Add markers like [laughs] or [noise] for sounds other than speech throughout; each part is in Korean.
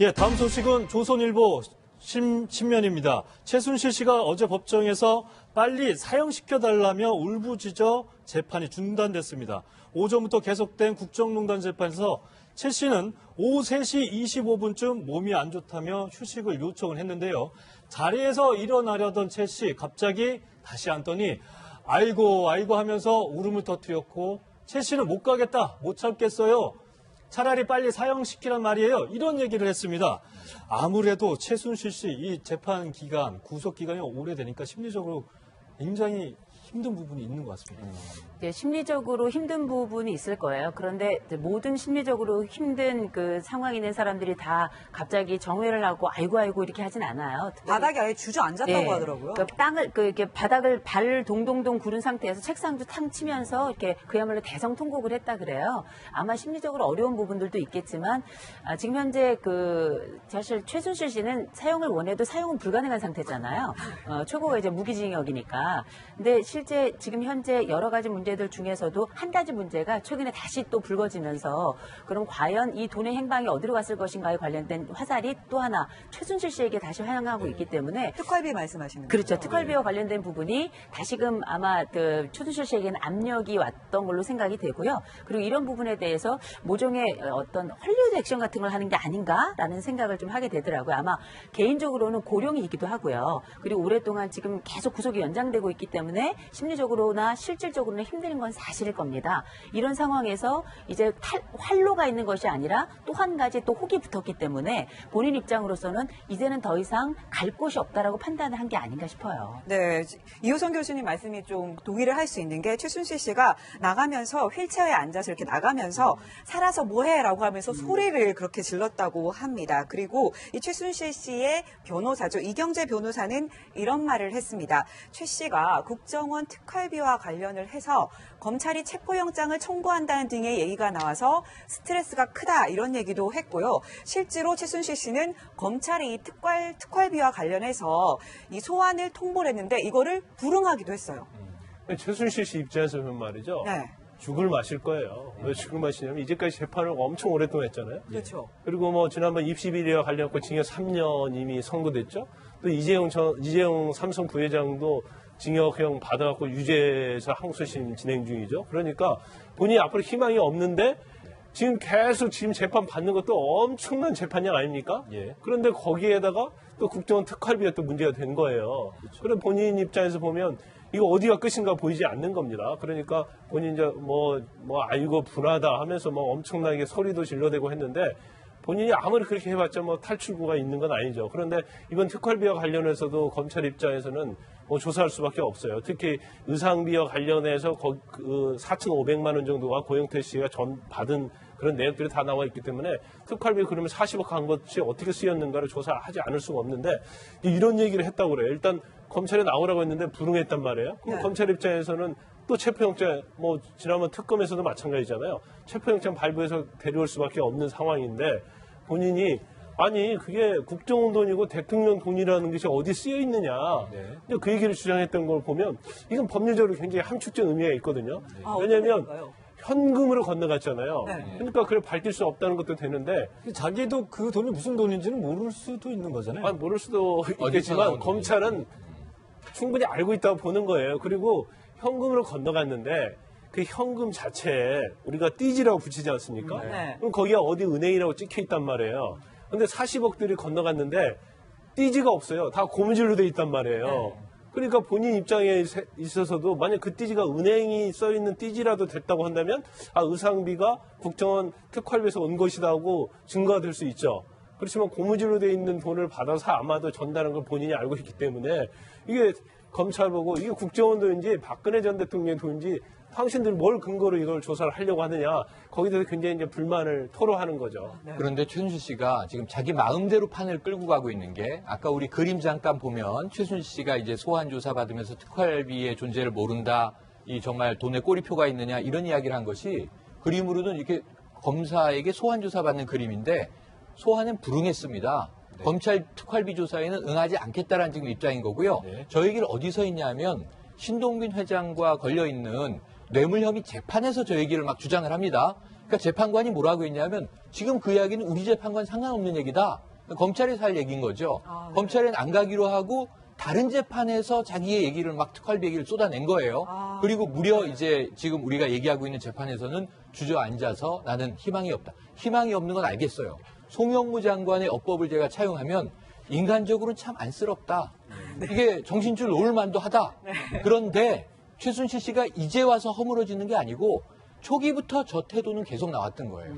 예, 다음 소식은 조선일보 신, 신면입니다. 최순실 씨가 어제 법정에서 빨리 사형시켜달라며 울부짖어 재판이 중단됐습니다. 오전부터 계속된 국정농단 재판에서 최 씨는 오후 3시 25분쯤 몸이 안 좋다며 휴식을 요청을 했는데요. 자리에서 일어나려던 최 씨 갑자기 다시 앉더니 아이고 아이고 하면서 울음을 터뜨렸고 최 씨는 못 가겠다 못 참겠어요 차라리 빨리 사형시키란 말이에요. 이런 얘기를 했습니다. 아무래도 최순실 씨 이 재판 기간, 구속 기간이 오래되니까 심리적으로 굉장히 힘든 부분이 있는 것 같습니다. 이제 심리적으로 힘든 부분이 있을 거예요. 그런데 모든 심리적으로 힘든 그 상황에 있는 사람들이 다 갑자기 정회를 하고 아이고 아이고 이렇게 하진 않아요. 바닥에 아예 주저앉았다고 예. 하더라고요. 그 땅을 그 이렇게 바닥을 발을 동동동 구른 상태에서 책상도 탕 치면서 이렇게 그야말로 대성통곡을 했다 그래요. 아마 심리적으로 어려운 부분들도 있겠지만 아, 지금 현재 그 사실 최순실 씨는 사용을 원해도 사용은 불가능한 상태잖아요. 어, 최고가 이제 무기징역이니까. 근데 실제 지금 현재 여러 가지 문제들 중에서도 한 가지 문제가 최근에 다시 또 불거지면서 그럼 과연 이 돈의 행방이 어디로 갔을 것인가에 관련된 화살이 또 하나 최순실 씨에게 다시 향하고 있기 때문에 특활비 말씀하시는 그렇죠. 거죠? 특활비와 관련된 부분이 다시금 아마 그 최순실 씨에게는 압력이 왔던 걸로 생각이 되고요. 그리고 이런 부분에 대해서 모종의 어떤 헐리우드 액션 같은 걸 하는 게 아닌가라는 생각을 좀 하게 되더라고요. 아마 개인적으로는 고령이기도 하고요. 그리고 오랫동안 지금 계속 구속이 연장되고 있기 때문에 심리적으로나 실질적으로는 힘든 건 사실일 겁니다. 이런 상황에서 이제 탈- 활로가 있는 것이 아니라 또 한 가지 또 혹이 붙었기 때문에 본인 입장으로서는 이제는 더 이상 갈 곳이 없다라고 판단을 한 게 아닌가 싶어요. 네, 이호선 교수님 말씀이 좀 동의를 할 수 있는 게 최순실 씨가 나가면서 휠체어에 앉아서 이렇게 나가면서 살아서 뭐해라고 하면서 소리를 그렇게 질렀다고 합니다. 그리고 이 최순실 씨의 변호사죠 이경재 변호사는 이런 말을 했습니다. 최 씨가 국정원 특활비와 관련을 해서 검찰이 체포영장을 청구한다는 등의 얘기가 나와서 스트레스가 크다 이런 얘기도 했고요. 실제로 최순실 씨는 검찰이 이 특활 특활비와 관련해서 이 소환을 통보를 했는데 이거를 불응하기도 했어요. 최순실 씨 입장에서 보면 말이죠. 네, 죽을 마실 거예요. 왜 죽을 마시냐면 이제까지 재판을 엄청 오랫동안 했잖아요. 그렇죠. 그리고 뭐 지난번 입시 비리와 관련해서 징역 3년 이미 선고됐죠. 또 이재용 전 이재용 삼성 부회장도 징역형 받아갖고 유죄에서 항소심 진행 중이죠. 그러니까 본인이 앞으로 희망이 없는데 지금 계속 지금 재판 받는 것도 엄청난 재판량 아닙니까? 예. 그런데 거기에다가 또 국정원 특활비가 또 문제가 된 거예요. 그래 본인 입장에서 보면 이거 어디가 끝인가 보이지 않는 겁니다. 그러니까 본인 이제 뭐, 뭐, 아이고, 분하다 하면서 뭐 엄청나게 소리도 질러대고 했는데 본인이 아무리 그렇게 해봤자 뭐 탈출구가 있는 건 아니죠. 그런데 이번 특활비와 관련해서도 검찰 입장에서는 뭐 조사할 수밖에 없어요. 특히 의상비와 관련해서 거, 그 4,500만 원 정도가 고영태 씨가 전 받은 그런 내역들이 다 나와 있기 때문에 특활비 그러면 40억 한 것이 어떻게 쓰였는가를 조사하지 않을 수가 없는데 이런 얘기를 했다고 그래요. 일단 검찰에 나오라고 했는데 불응했단 말이에요. 그럼 네. 검찰 입장에서는 또 체포영장 뭐 지난번 특검에서도 마찬가지잖아요. 체포영장 발부해서 데려올 수밖에 없는 상황인데 본인이 아니 그게 국정원 돈이고 대통령 돈이라는 것이 어디 쓰여 있느냐. 네. 근데 그 얘기를 주장했던 걸 보면 이건 법률적으로 굉장히 함축적 의미가 있거든요. 아, 왜냐하면 될까요? 현금으로 건너갔잖아요. 네. 그러니까 그걸 밝힐 수 없다는 것도 되는데 자기도 그 돈이 무슨 돈인지는 모를 수도 있는 거잖아요. 아, 모를 수도 있겠지만 검찰은 충분히 알고 있다고 보는 거예요. 그리고 현금으로 건너갔는데 그 현금 자체에 우리가 띠지라고 붙이지 않습니까? 네. 그럼 거기가 어디 은행이라고 찍혀 있단 말이에요. 근데 40억들이 건너갔는데 띠지가 없어요. 다 고무줄로 돼 있단 말이에요. 네. 그러니까 본인 입장에 세- 있어서도 만약 그 띠지가 은행이 써 있는 띠지라도 됐다고 한다면 아 의상비가 국정원 특활비에서 온 것이다 하고 증거가 될 수 있죠. 그렇지만 고무줄로 돼 있는 돈을 받아서 아마도 전달한 걸 본인이 알고 있기 때문에 이게 검찰 보고 이게 국정원 돈인지 박근혜 전 대통령의 돈인지 당신들 뭘 근거로 이걸 조사를 하려고 하느냐 거기에 대해서 굉장히 이제 불만을 토로하는 거죠. 그런데 최순실 씨가 지금 자기 마음대로 판을 끌고 가고 있는 게 아까 우리 그림 잠깐 보면 최순실 씨가 이제 소환 조사 받으면서 특활비의 존재를 모른다. 이 정말 돈에 꼬리표가 있느냐 이런 이야기를 한 것이 그림으로는 이렇게 검사에게 소환 조사 받는 그림인데 소환은 불응했습니다. 검찰 특활비 조사에는 응하지 않겠다라는 지금 입장인 거고요. 네. 저 얘기를 어디서 했냐면 신동빈 회장과 걸려 있는 뇌물 혐의 재판에서 저 얘기를 막 주장을 합니다. 그러니까 재판관이 뭐라고 했냐면 지금 그 이야기는 우리 재판관 상관없는 얘기다. 검찰이 살 얘기인 거죠. 아, 네. 검찰엔 안 가기로 하고 다른 재판에서 자기의 얘기를 막 특활비 얘기를 쏟아낸 거예요. 아, 그리고 무려 이제 지금 우리가 얘기하고 있는 재판에서는 주저앉아서 나는 희망이 없다. 희망이 없는 건 알겠어요. 송영무 장관의 어법을 제가 차용하면 인간적으로는 참 안쓰럽다. 이게 정신줄 놓을 만도 하다. 그런데 최순실 씨가 이제 와서 허물어지는 게 아니고 초기부터 저 태도는 계속 나왔던 거예요.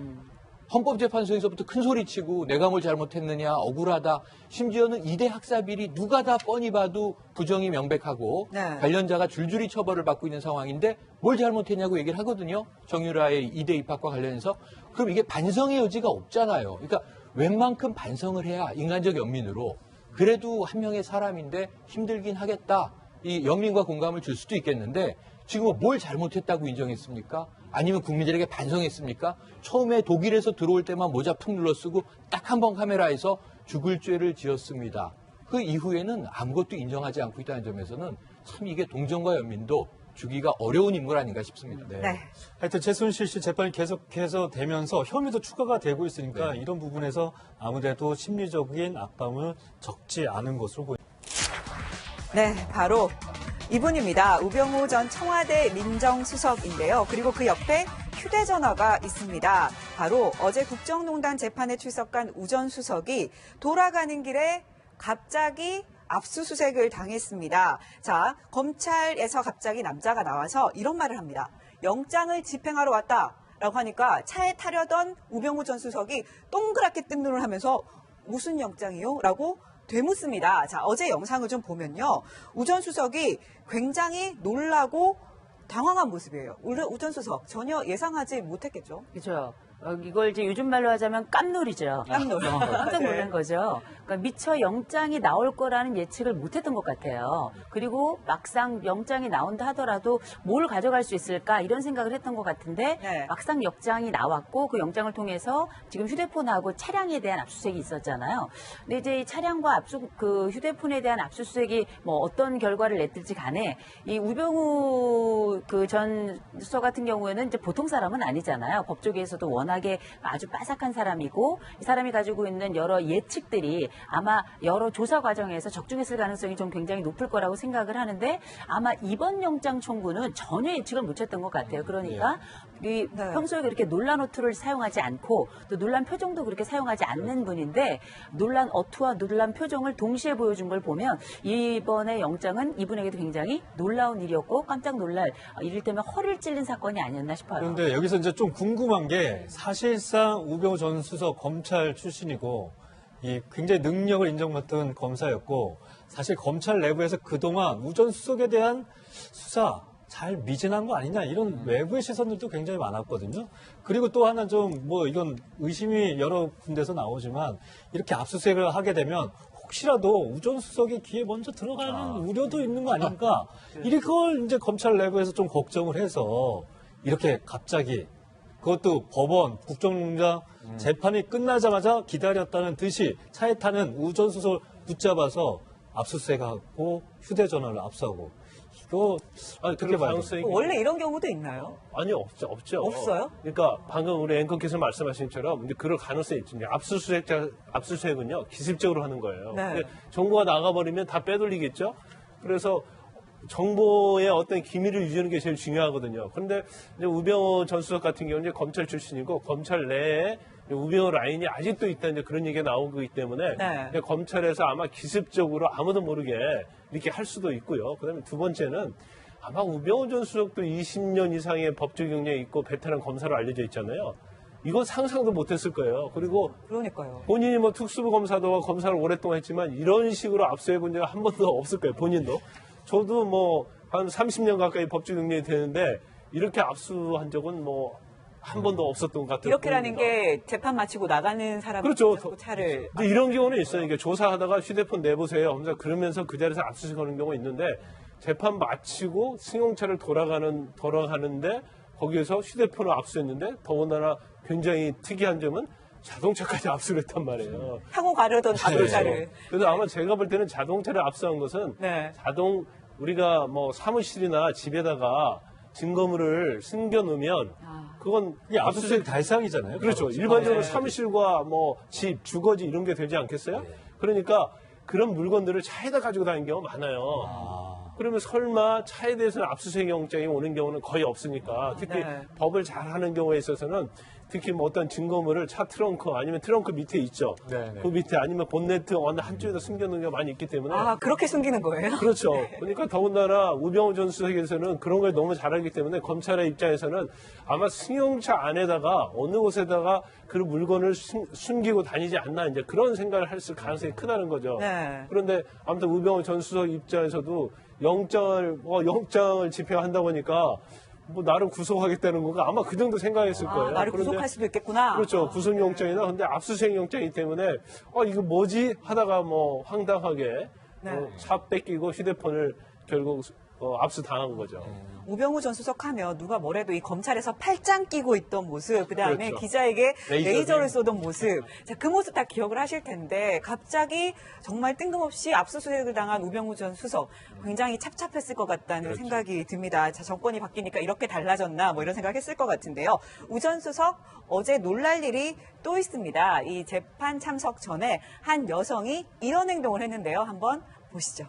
헌법재판소에서부터 큰 소리 치고 내가 뭘 잘못했느냐, 억울하다. 심지어는 이대 학사비리 누가 다 뻔히 봐도 부정이 명백하고 네. 관련자가 줄줄이 처벌을 받고 있는 상황인데 뭘 잘못했냐고 얘기를 하거든요. 정유라의 이대 입학과 관련해서. 그럼 이게 반성의 여지가 없잖아요. 그러니까 웬만큼 반성을 해야 인간적 연민으로 그래도 한 명의 사람인데 힘들긴 하겠다. 이 연민과 공감을 줄 수도 있겠는데 지금은 뭘 잘못했다고 인정했습니까? 아니면 국민들에게 반성했습니까? 처음에 독일에서 들어올 때만 모자 푹 눌러 쓰고 딱 한 번 카메라에서 죽을 죄를 지었습니다. 그 이후에는 아무것도 인정하지 않고 있다는 점에서는 참 이게 동정과 연민도 주기가 어려운 인물 아닌가 싶습니다. 네. 하여튼 최순실 씨 재판이 계속해서 되면서 혐의도 추가가 되고 있으니까 이런 부분에서 아무래도 심리적인 압박은 적지 않은 것으로 보입니다. 네, 바로 이분입니다. 우병우 전 청와대 민정수석인데요. 그리고 그 옆에 휴대전화가 있습니다. 바로 어제 국정농단 재판에 출석한 우 전 수석이 돌아가는 길에 갑자기 압수수색을 당했습니다. 자, 검찰에서 갑자기 남자가 나와서 이런 말을 합니다. 영장을 집행하러 왔다. 라고 하니까 차에 타려던 우병우 전 수석이 동그랗게 뜬 눈을 하면서 무슨 영장이요? 라고 되묻습니다. 자, 어제 영상을 좀 보면요. 우 전 수석이 굉장히 놀라고 당황한 모습이에요. 우 전 수석 전혀 예상하지 못했겠죠. 그죠. 어, 이걸 이제 요즘 말로 하자면 깜놀이죠. 깜놀. 어, 깜짝 놀란 네. 거죠. 그러니까 미처 영장이 나올 거라는 예측을 못 했던 것 같아요. 그리고 막상 영장이 나온다 하더라도 뭘 가져갈 수 있을까 이런 생각을 했던 것 같은데 네. 막상 영장이 나왔고 그 영장을 통해서 지금 휴대폰하고 차량에 대한 압수수색이 있었잖아요. 근데 이제 이 차량과 압수 그 휴대폰에 대한 압수수색이 뭐 어떤 결과를 냈을지 간에 이 우병우 그 전 수석 같은 경우에는 이제 보통 사람은 아니잖아요. 법조계에서도 워낙 에 아주 빠삭한 사람이고 이 사람이 가지고 있는 여러 예측들이 아마 여러 조사 과정에서 적중했을 가능성이 좀 굉장히 높을 거라고 생각을 하는데 아마 이번 영장 청구는 전혀 예측을 못했던 것 같아요. 그러니까 이 네. 평소에 그렇게 논란 어투를 사용하지 않고 또 논란 표정도 그렇게 사용하지 않는 분인데 논란 어투와 논란 표정을 동시에 보여준 걸 보면 이번의 영장은 이분에게도 굉장히 놀라운 일이었고 깜짝 놀랄 어, 이를테면 허를 찔린 사건이 아니었나 싶어요. 그런데 여기서 이제 좀 궁금한 게 사실상 우병우 전 수석 검찰 출신이고 이 굉장히 능력을 인정받던 검사였고 사실 검찰 내부에서 그동안 우 전 수석에 대한 수사 잘 미진한 거 아니냐 이런 외부의 시선들도 굉장히 많았거든요. 그리고 또 하나 좀 뭐 이건 의심이 여러 군데서 나오지만 이렇게 압수수색을 하게 되면 혹시라도 우전 수석의 귀에 먼저 들어가는 우려도 있는 거 아닙니까? [laughs] 이걸 이제 검찰 내부에서 좀 걱정을 해서 이렇게 갑자기 그것도 법원 국정농단 재판이 끝나자마자 기다렸다는 듯이 차에 타는 우전 수석을 붙잡아서 압수수색하고 휴대전화를 압수하고 이거 어떻게 봐야 가능성이 원래 이런 경우도 있나요? 아니 없죠 없죠. 없어요? 그러니까 방금 우리 앵커께서 말씀하신 것처럼 이제 그럴 가능성이 있죠. 이제 압수수색자 압수수색은요 기습적으로 하는 거예요. 네. 근데 정보가 나가버리면 다 빼돌리겠죠. 그래서 정보의 어떤 기밀을 유지하는 게 제일 중요하거든요. 그런데 우병호 전 수석 같은 경우는 이제 검찰 출신이고 검찰 내에 우병호 라인이 아직도 있다 이제 그런 얘기가 나온 거기 때문에 네. 검찰에서 아마 기습적으로 아무도 모르게 이렇게 할 수도 있고요. 그다음에 두 번째는 아마 우병호 전 수석도 20년 이상의 법조 경력이 있고 베테랑 검사로 알려져 있잖아요. 이건 상상도 못했을 거예요. 그리고 그러니까요. 본인이 뭐 특수부 검사도 검사를 오랫동안 했지만 이런 식으로 압수해 본 적은 한 번도 없을 거예요. 본인도. 저도 뭐 한 30년 가까이 법조 경력이 되는데 이렇게 압수한 적은 뭐 한 번도 없었던 것 같아요. 이렇게라는 게 재판 마치고 나가는 사람이 그렇죠. 자꾸 차를 근데 이런 경우는 있어요. 이게 조사하다가 휴대폰 내보세요. 하면서 그러면서 그 자리에서 압수수색하는 경우가 있는데 재판 마치고 승용차를 돌아가는 돌아가는데 거기에서 휴대폰을 압수했는데 더군다나 굉장히 특이한 점은 자동차까지 [laughs] 압수를 했단 말이에요. 타고 가려던 자동차를. 그래서 아마 제가 볼 때는 자동차를 압수한 것은 네. 자동 우리가 뭐 사무실이나 집에다가 증거물을 숨겨 놓으면 아. 그건 이게 압수수색 대상이잖아요. 그렇죠. 바로. 일반적으로 네. 사무실과 뭐 집, 주거지 이런 게 되지 않겠어요? 그러니까 그런 물건들을 차에다 가지고 다니는 경우가 많아요. 아, 그러면 설마 차에 대해서는 압수수색 영장이 오는 경우는 거의 없으니까 특히 네. 법을 잘하는 경우에 있어서는 특히 뭐 어떤 증거물을 차 트렁크 아니면 트렁크 밑에 있죠. 네, 네. 그 밑에 아니면 본네트 어느 한쪽에다 숨겨놓는 경우가 많이 있기 때문에 아, 그렇게 숨기는 거예요? 그렇죠. [laughs] 그러니까 더군다나 우병우 전 수석에서는 그런 걸 너무 잘하기 때문에 검찰의 입장에서는 아마 승용차 안에다가 어느 곳에다가 그 물건을 숨, 숨기고 다니지 않나 이제 그런 생각을 했을 가능성이 크다는 거죠. 네. 그런데 아무튼 우병우 전 수석 입장에서도 영장을 뭐 영장을 집행한다고 하니까 뭐 나를 구속하겠다는 건가 아마 그 정도 생각했을 거예요. 아, 나를 그런데 구속할 수도 있겠구나. 그렇죠. 구속영장이나 근데 압수수색 영장이기 때문에 어 이거 뭐지 하다가 뭐 황당하게 네. 어, 차 뺏기고 휴대폰을 결국 어, 압수당한 거죠. 우병우 전 수석하면 누가 뭐래도 이 검찰에서 팔짱 끼고 있던 모습, 그 다음에 그렇죠. 기자에게 레이저 레이저를 빔. 쏘던 모습, 자, 그 모습 다 기억을 하실 텐데 갑자기 정말 뜬금없이 압수수색을 당한 우병우 전 수석 굉장히 찹찹했을 것 같다는 그렇죠. 생각이 듭니다. 자, 정권이 바뀌니까 이렇게 달라졌나 뭐 이런 생각했을 것 같은데요. 우 전 수석 어제 놀랄 일이 또 있습니다. 이 재판 참석 전에 한 여성이 이런 행동을 했는데요. 한번 보시죠.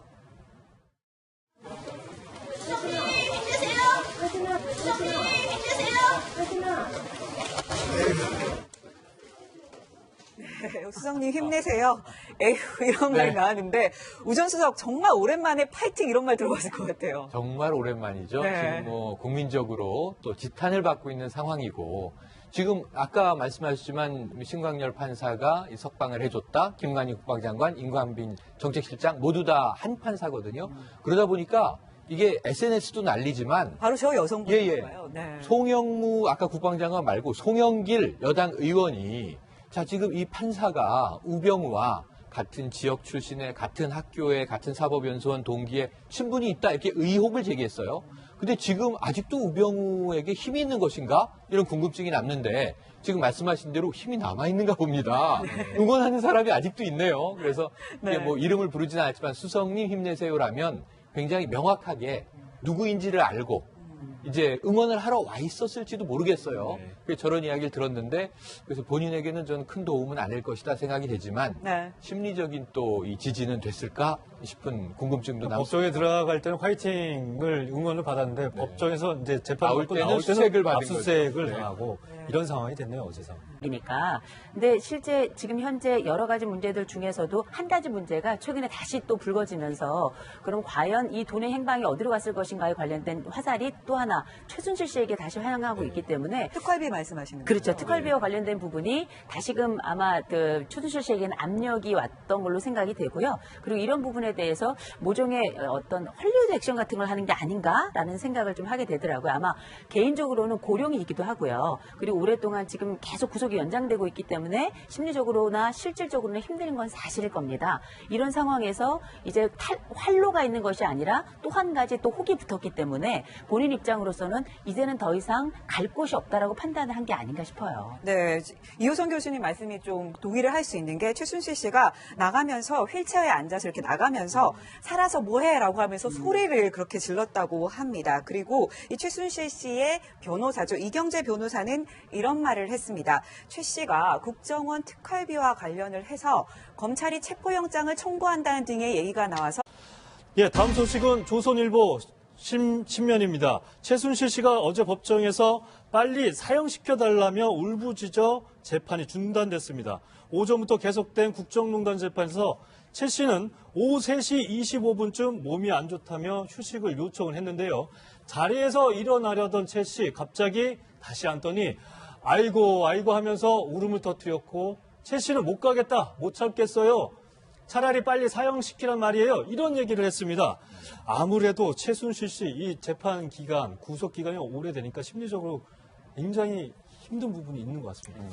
네, 수석님 힘내세요. 에휴 이런 말 네. 나왔는데 우전 수석 정말 오랜만에 파이팅 이런 말 들어봤을 것 같아요. 정말 오랜만이죠. 네. 지금 뭐 국민적으로 또 지탄을 받고 있는 상황이고 지금 아까 말씀하셨지만 신광열 판사가 이 석방을 해줬다. 김관희 국방장관, 임관빈 정책실장 모두 다 한 판사거든요. 그러다 보니까 이게 SNS도 난리지만 바로 저 예, 예. 여성분인가요? 네. 송영무 아까 국방장관 말고 송영길 여당 의원이 자 지금 이 판사가 우병우와 같은 지역 출신의 같은 학교에 같은 사법연수원 동기에 친분이 있다 이렇게 의혹을 제기했어요. 근데 지금 아직도 우병우에게 힘이 있는 것인가 이런 궁금증이 남는데 지금 말씀하신 대로 힘이 남아 있는가 봅니다. 응원하는 사람이 아직도 있네요. 그래서 네. 뭐 이름을 부르지는 않았지만 수석님 힘내세요라면 굉장히 명확하게 누구인지를 알고 이제 응원을 하러 와 있었을지도 모르겠어요. 그래서 저런 이야기를 들었는데 그래서 본인에게는 저는 큰 도움은 안될 것이다 생각이 되지만 네. 심리적인 또 이 지지는 됐을까 싶은 궁금증도 남습니다. 법정에 들어갈 때는 화이팅을 응원을 받았는데 법정에서 이제 재판 나올 받고 때는 나올 때는 수색을 받은 압수수색을 거죠. 당하고 이런 상황이 됐네요 어제상. 이니까. 근데 실제 지금 현재 여러 가지 문제들 중에서도 한 가지 문제가 최근에 다시 또 불거지면서 그럼 과연 이 돈의 행방이 어디로 갔을 것인가에 관련된 화살이 또 하나 최순실 씨에게 다시 향하고 있기 때문에 특활비 말씀하시는 그렇죠. 거죠? 특활비와 관련된 부분이 다시금 아마 그 최순실 씨에게는 압력이 왔던 걸로 생각이 되고요. 그리고 이런 부분에 대해서 모종의 어떤 헐리우드 액션 같은 걸 하는 게 아닌가라는 생각을 좀 하게 되더라고요. 아마 개인적으로는 고령이기도 하고요. 그리고 오랫동안 지금 계속 구속이 연장되고 있기 때문에 심리적으로나 실질적으로는 힘든 건 사실일 겁니다. 이런 상황에서 이제 탈- 활로가 있는 것이 아니라 또 한 가지 또 혹이 붙었기 때문에 본인 입장으로서는 이제는 더 이상 갈 곳이 없다라고 판단을 한 게 아닌가 싶어요. 네, 이호선 교수님 말씀이 좀 동의를 할 수 있는 게 최순실 씨가 나가면서 휠체어에 앉아서 이렇게 나가면 서 살아서 뭐해라고 하면서 소리를 그렇게 질렀다고 합니다. 그리고 이 최순실 씨의 변호사죠 이경재 변호사는 이런 말을 했습니다. 최 씨가 국정원 특활비와 관련을 해서 검찰이 체포영장을 청구한다는 등의 얘기가 나와서 예, 다음 소식은 조선일보 신, 신면입니다. 최순실 씨가 어제 법정에서 빨리 사형시켜달라며 울부짖어 재판이 중단됐습니다. 오전부터 계속된 국정농단 재판에서 최 씨는 오후 3시 25분쯤 몸이 안 좋다며 휴식을 요청을 했는데요. 자리에서 일어나려던 최씨 갑자기 다시 앉더니 아이고 아이고 하면서 울음을 터뜨렸고 최 씨는 못 가겠다 못 참겠어요 차라리 빨리 사형시키란 말이에요. 이런 얘기를 했습니다. 아무래도 최순실 씨 이 재판 기간, 구속 기간이 오래되니까 심리적으로 굉장히 힘든 부분이 있는 것 같습니다.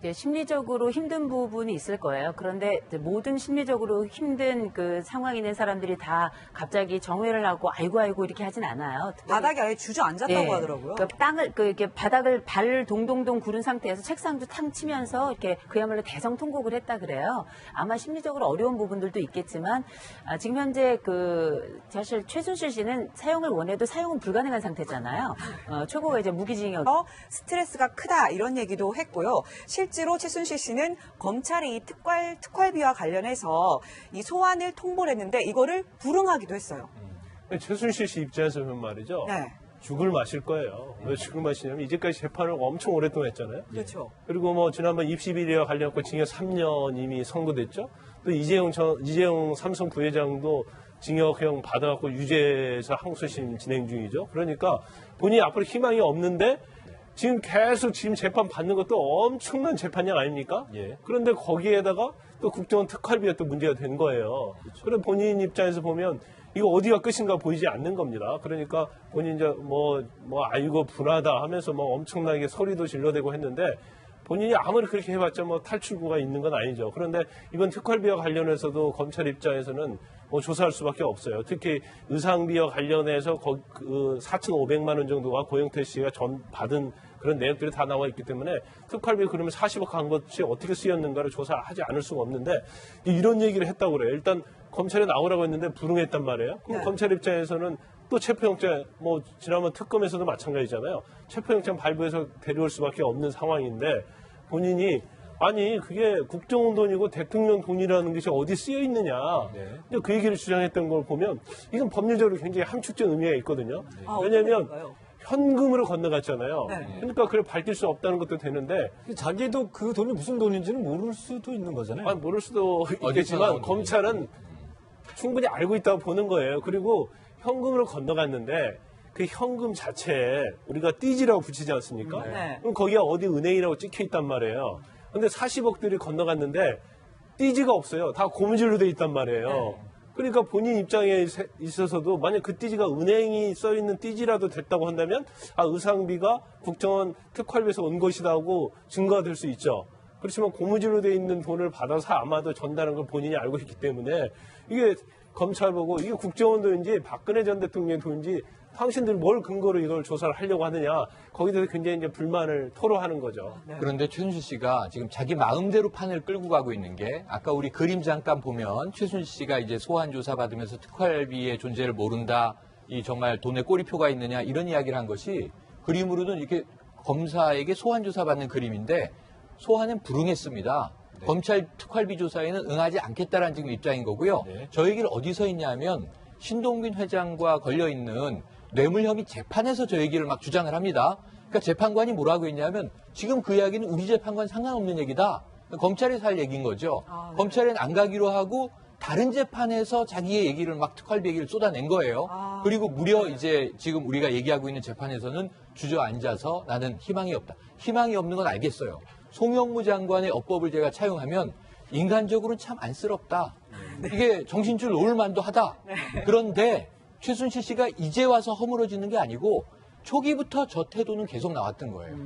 이제 심리적으로 힘든 부분이 있을 거예요. 그런데 이제 모든 심리적으로 힘든 그 상황에 있는 사람들이 다 갑자기 정회를 하고 아이고 아이고 이렇게 하진 않아요. 바닥에 아예 주저앉았다고 예. 하더라고요. 그 땅을 그 이렇게 바닥을 발을 동동동 구른 상태에서 책상도 탕 치면서 이렇게 그야말로 대성통곡을 했다 그래요. 아마 심리적으로 어려운 부분들도 있겠지만 아, 지금 현재 그 사실 최순실 씨는 사용을 원해도 사용은 불가능한 상태잖아요. 어, 최고가 이제 무기징역. 어, 스트레스가 크다 이런 얘기도 했고요. 실제로 최순실 씨는 검찰이 이 특활 특활비와 관련해서 이 소환을 통보를 했는데 이거를 불응하기도 했어요. 최순실 씨 입장에서 보면 말이죠. 네, 죽을 마실 거예요. 왜 죽을 마시냐면 이제까지 재판을 엄청 오랫동안 했잖아요. 그렇죠. 그리고 뭐 지난번 입시 비리와 관련해서 징역 3년 이미 선고됐죠. 또 이재용 전 이재용 삼성 부회장도 징역형 받아갖고 유죄에서 항소심 진행 중이죠. 그러니까 본인이 앞으로 희망이 없는데 지금 계속 지금 재판 받는 것도 엄청난 재판량 아닙니까? 예. 그런데 거기에다가 또 국정원 특활비가 또 문제가 된 거예요. 그래 본인 입장에서 보면 이거 어디가 끝인가 보이지 않는 겁니다. 그러니까 본인 이제 뭐, 뭐, 아이고, 분하다 하면서 뭐 엄청나게 소리도 질러대고 했는데 본인이 아무리 그렇게 해봤자 뭐 탈출구가 있는 건 아니죠. 그런데 이번 특활비와 관련해서도 검찰 입장에서는 뭐 조사할 수밖에 없어요. 특히 의상비와 관련해서 거, 그 4,500만 원 정도가 고영태 씨가 전 받은 그런 내역들이 다 나와 있기 때문에 특활비 그러면 40억 한 것이 어떻게 쓰였는가를 조사하지 않을 수가 없는데 이런 얘기를 했다고 그래요. 일단 검찰에 나오라고 했는데 불응했단 말이에요. 그럼 네. 검찰 입장에서는 또 체포영장 뭐 지난번 특검에서도 마찬가지잖아요. 체포영장 발부해서 데려올 수밖에 없는 상황인데 본인이 아니 그게 국정원 돈이고 대통령 돈이라는 것이 어디 쓰여 있느냐. 네. 근데 그 얘기를 주장했던 걸 보면 이건 법률적으로 굉장히 함축적 의미가 있거든요. 아, 왜냐하면 건가요? 현금으로 건너갔잖아요. 네. 그러니까 그걸 밝힐 수 없다는 것도 되는데 자기도 그 돈이 무슨 돈인지는 모를 수도 있는 거잖아요. 아니, 모를 수도 있겠지만 검찰은 충분히 알고 있다고 보는 거예요. 그리고 현금으로 건너갔는데 그 현금 자체에 우리가 띠지라고 붙이지 않습니까? 네. 그럼 거기가 어디 은행이라고 찍혀 있단 말이에요. 근데 40억들이 건너갔는데 띠지가 없어요. 다 고무줄로 돼 있단 말이에요. 그러니까 본인 입장에 세- 있어서도 만약 그 띠지가 은행이 써 있는 띠지라도 됐다고 한다면 아 의상비가 국정원 특활비에서 온 것이다 하고 증거가 될 수 있죠. 그렇지만 고무줄로 돼 있는 돈을 받아서 아마도 전달한 걸 본인이 알고 있기 때문에 이게 검찰 보고 이게 국정원 돈인지 박근혜 전 대통령의 돈인지 당신들 뭘 근거로 이걸 조사를 하려고 하느냐 거기에 대해서 굉장히 이제 불만을 토로하는 거죠. 그런데 최순실 씨가 지금 자기 마음대로 판을 끌고 가고 있는 게 아까 우리 그림 잠깐 보면 최순실 씨가 이제 소환 조사 받으면서 특활비의 존재를 모른다. 이 정말 돈에 꼬리표가 있느냐 이런 이야기를 한 것이 그림으로는 이렇게 검사에게 소환 조사 받는 그림인데 소환은 불응했습니다. 검찰 특활비 조사에는 응하지 않겠다라는 지금 입장인 거고요. 네. 저 얘기를 어디서 했냐면 신동빈 회장과 걸려 있는 뇌물 혐의 재판에서 저 얘기를 막 주장을 합니다. 그러니까 재판관이 뭐라고 했냐면 지금 그 이야기는 우리 재판관 상관없는 얘기다. 검찰에서 할 얘기인 거죠. 아, 네. 검찰엔 안 가기로 하고 다른 재판에서 자기의 얘기를 막 특활비 얘기를 쏟아낸 거예요. 아, 그리고 무려 이제 지금 우리가 얘기하고 있는 재판에서는 주저앉아서 나는 희망이 없다. 희망이 없는 건 알겠어요. 송영무 장관의 어법을 제가 차용하면 인간적으로는 참 안쓰럽다. 이게 정신줄 놓을 만도 하다. 그런데 최순실 씨가 이제 와서 허물어지는 게 아니고 초기부터 저 태도는 계속 나왔던 거예요.